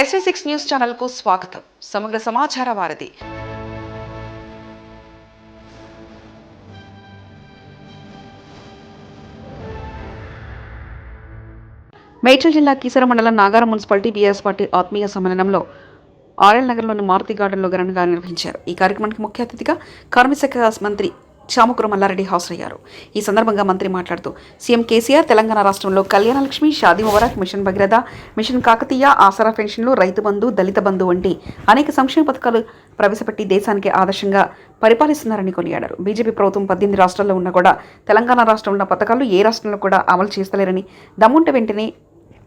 SV six news ఛానల్కు స్వాగతం. సమగ్ర సమాచార వారధి. మేడ్చల్ జిల్లా కీసర మండలం నాగారం మున్సిపాలిటీ బీఆర్ఎస్ పార్టీ ఆత్మీయ సమ్మేళనంలో ఆర్ఎల్ నగర్లోని మారుతి గార్డెన్లో ఘనంగా నిర్వహించారు. ఈ కార్యక్రమానికి ముఖ్య అతిథిగా కార్మిక శాఖ మంత్రి చాముకురు మల్లారెడ్డి హాజరయ్యారు ఈ సందర్భంగా మంత్రి మాట్లాడుతూ సీఎం కేసీఆర్ తెలంగాణ రాష్ట్రంలో కళ్యాణలక్ష్మి షాదీ ముబారక్ మిషన్ భగీరథ మిషన్ కాకతీయ ఆసరా పెన్షన్లు రైతు బంధు దళిత బంధు వంటి అనేక సంక్షేమ పథకాలు ప్రవేశపెట్టి దేశానికి ఆదర్శంగా పరిపాలిస్తున్నారని కొనియాడారు. బీజేపీ ప్రభుత్వం పద్దెనిమిది రాష్ట్రాల్లో ఉన్నా కూడా తెలంగాణ రాష్ట్రంలో ఉన్న పథకాలు ఏ రాష్ట్రంలో కూడా అమలు చేస్తలేరని దమ్ముంట వెంటనే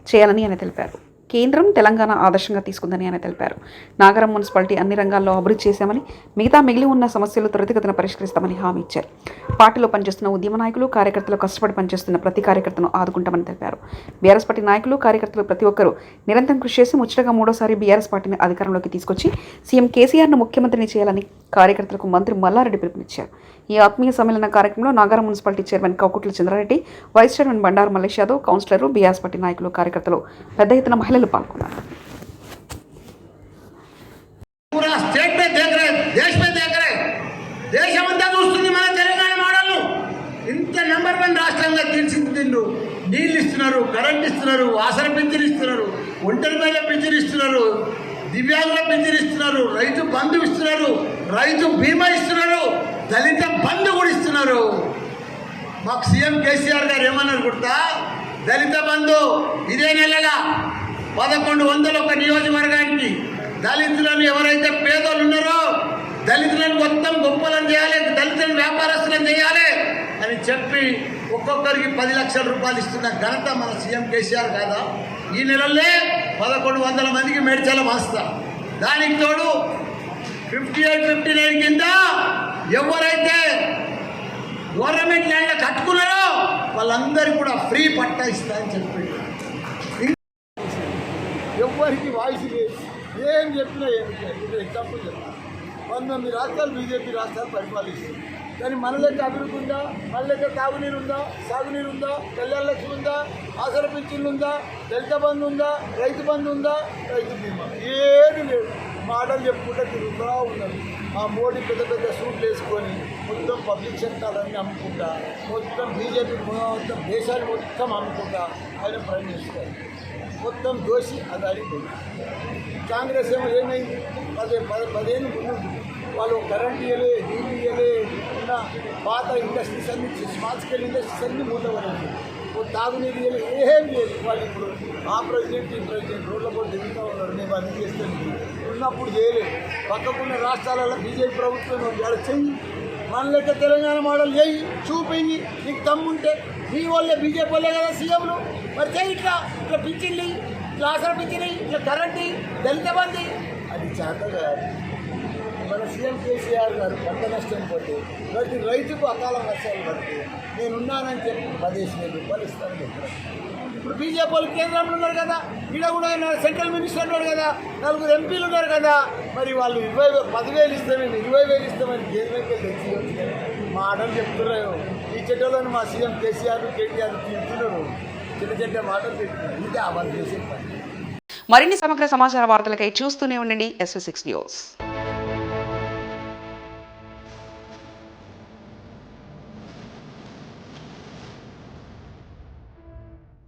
చేయాలని ఆయన తెలిపారు. కేంద్రం తెలంగాణ ఆదర్శంగా తీసుకుందని ఆయన తెలిపారు. నాగరం మున్సిపాలిటీ అన్ని రంగాల్లో అభివృద్ధి చేశామని మిగతా మిగిలి ఉన్న సమస్యలు త్వరితగతిన పరిష్కరిస్తామని హామీ ఇచ్చారు. పార్టీలో పనిచేస్తున్న ఉద్యమ నాయకులు కార్యకర్తలు కష్టపడి పనిచేస్తున్న ప్రతి కార్యకర్తను ఆదుకుంటామని తెలిపారు. బీఆర్ఎస్ పార్టీ నాయకులు కార్యకర్తలు ప్రతి ఒక్కరూ నిరంతరం కృషి చేసి ముచ్చటగా మూడోసారి బీఆర్ఎస్ పార్టీని అధికారంలోకి తీసుకొచ్చి సీఎం కేసీఆర్ను ముఖ్యమంత్రిని చేయాలని కార్యకర్తలకు మంత్రి మల్లారెడ్డి పిలుపునిచ్చారు. ఈ ఆత్మీయ సమ్మేళన కార్యక్రమంలో Nagaram municipality chairman Kaukutla Chandra Reddy vice chairman Bandaru Mallesh Yadav కౌన్సిలర్లు బీఆర్ఎస్ పార్టీ నాయకులు కార్యకర్తలు పెద్ద ఎత్తున మహిళలు మహిళలు పాల్గొన్నారు దేశమంతా చూస్తుంది మన తెలంగాణ మోడల్ను. ఇంత నెంబర్ వన్ రాష్ట్రంగా తీర్చిదిద్దిండు. నీళ్ళు ఇస్తున్నారు కరెంట్ ఇస్తున్నారు వాసన పింఛన్ ఇస్తున్నారు ఒంటరి మీద పింఛన్ ఇస్తున్నారు దివ్యాంగుల పింఛన్ ఇస్తున్నారు రైతు బంధు ఇస్తున్నారు రైతు బీమా ఇస్తున్నారు దళిత బంధు కూడా ఇస్తున్నారు. మాకు సీఎం కేసీఆర్ గారు ఏమన్నారు గుర్తా? దళిత బంధు ఇదే నెలలా పదకొండు వందల ఒక నియోజకవర్గానికి దళితులను ఎవరైతే పేదలు ఉన్నారో దళితులను మొత్తం గొప్పలను చేయాలి దళితులను వ్యాపారస్తులను చేయాలి అని చెప్పి ఒక్కొక్కరికి పది లక్షల రూపాయలు ఇస్తున్న ఘనత మన సీఎం కేసీఆర్ కాదా? ఈ నెలల్లో పదకొండు వందల మందికి మేడ్చల మాస్తా దానికి తోడు ఫిఫ్టీ ఎయిట్ ఫిఫ్టీ నైన్ కింద ఎవరైతే గవర్నమెంట్ ల్యాండ్లో కట్టుకున్నారో వాళ్ళందరికీ కూడా ఫ్రీ పట్టా ఇస్తా అని చెప్పి ఎవరికి వాయిస్ లేదు. ఏం చెప్పినా ఏమి లేదు. ఎగ్జాంపుల్ చెప్తాను పంతొమ్మిది రాష్ట్రాలు బీజేపీ రాష్ట్రాలు పరిపాలిస్తుంది. కానీ మన లెక్క అభివృద్ధి ఉందా? మన లెక్క తాగునీరు ఉందా? సాగునీరు ఉందా? కళ్యాణ లక్ష్మి ఉందా? ఆసర పింఛన్లు ఉందా? దళిత బంధు ఉందా? రైతు బంధు ఉందా? రైతు బీమా. ఏది లేదు. మాటలు చెప్పుకుంటే తిరుగుతూ ఉన్నది ఆ మోడీ పెద్ద పెద్ద సూట్లు వేసుకొని మొత్తం పబ్లిక్ సెక్టార్లన్నీ అమ్ముకుంటా మొత్తం బీజేపీ మొత్తం దేశాలు మొత్తం అమ్ముకుంటా ఆయన ప్రైమ్ మినిస్టర్ మొత్తం దోషి అది అడిగింది కాంగ్రెస్ ఏమో ఏమైంది? పదే పది పదిహేను ముందు వాళ్ళు కరెంట్ ఇవ్వలే నీళ్ళు ఇవ్వలే ఉన్న పాత ఇండస్ట్రీస్ అన్ని స్మాల్ స్కేల్ ఇండస్ట్రీస్ అన్ని మూతపడింది తాగునీరు ఇవ్వలే ఏం లేదు. వాళ్ళు ఇప్పుడు ఆ ప్రెసిడెంట్ ఈ ప్రెసిడెంట్ రోడ్ల కూడా తిరుగుతూ ఉన్నారు. మేము అన్ని చేస్తుంది ఉన్నప్పుడు చేయలేదు. పక్కకున్న రాష్ట్రాలలో బీజేపీ ప్రభుత్వం వాళ్ళ చెయ్యి. మన లెక్క తెలంగాణ మోడల్ చేయి చూపించి. నీకు తమ్ముంటే మీ వాళ్ళే బీజేపీ వాళ్ళే కదా సీఎంలు. మరి చేయి ఇట్లా. ఇట్లా పింఛన్లు ఇట్లా ఆసర పింఛన్ ఇట్లా కరెంట్ దళిత బంధి అది చేత కాదు. మన సీఎం కేసీఆర్ గారు పంట నష్టం పోతే ప్రతి రైతుకు అకాల వర్షాలు పడితే నేనున్నానని చెప్పి పదిహేను వేల రూపాయలు ఇస్తాను. చెప్పారు ఇప్పుడు బీజేపీ వాళ్ళు కేంద్రంలో ఉన్నారు కదా ఈడ కూడా సెంట్రల్ మినిస్టర్ ఉన్నారు కదా నలుగురు ఎంపీలు ఉన్నారు కదా మరి వాళ్ళు ఇరవై పదివేలు ఇస్తామని ఇరవై వేలు ఇస్తామని కేంద్రంకి తెచ్చి మాటలు చెప్తున్నారు. ఈ చెట్టలోని మా సీఎం కేసీఆర్ కేటీఆర్ తింటున్నారు చిన్న చిన్న మాటలు చెప్తున్నారు. ఇది అమలు చేసే పని. మరిన్ని సమగ్ర సమాచార వార్తలకై చూస్తూనే ఉండండి ఎస్వీ సిక్స్ న్యూస్